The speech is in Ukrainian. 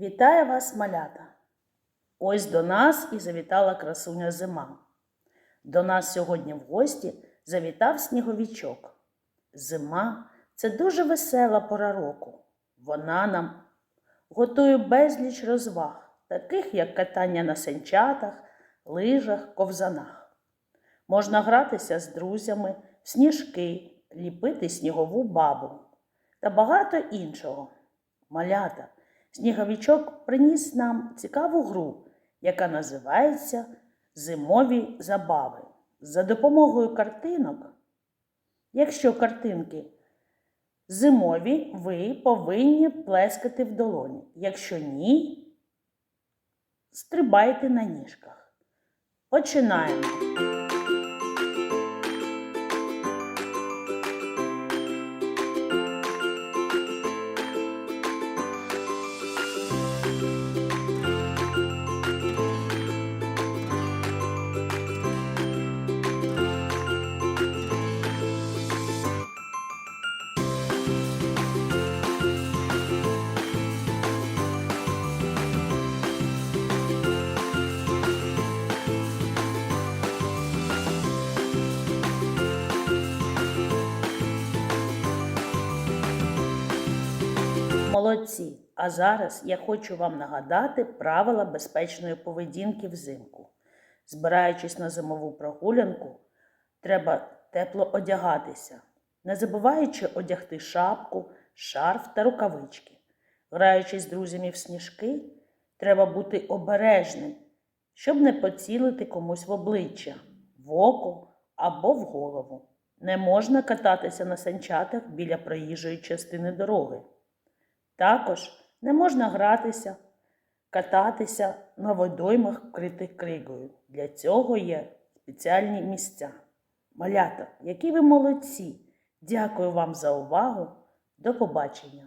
Вітаю вас, малята! Ось до нас і завітала красуня зима. До нас сьогодні в гості завітав сніговічок. Зима це дуже весела пора року. Вона нам готує безліч розваг, таких як катання на санчатах, лижах, ковзанах. Можна гратися з друзями, в сніжки, ліпити снігову бабу та багато іншого. Малята, сніговичок приніс нам цікаву гру, яка називається Зимові забави. За допомогою картинок, якщо картинки зимові, ви повинні плескати в долоні. Якщо ні, стрибайте на ніжках. Починаємо. Молодці! А зараз я хочу вам нагадати правила безпечної поведінки взимку. Збираючись на зимову прогулянку, треба тепло одягатися, не забуваючи одягти шапку, шарф та рукавички. Граючись з друзями в сніжки, треба бути обережним, щоб не поцілити комусь в обличчя, в око або в голову. Не можна кататися на санчатах біля проїжджої частини дороги. Також не можна гратися, кататися на водоймах, вкритих кригою. Для цього є спеціальні місця. Малята, які ви молодці! Дякую вам за увагу. До побачення!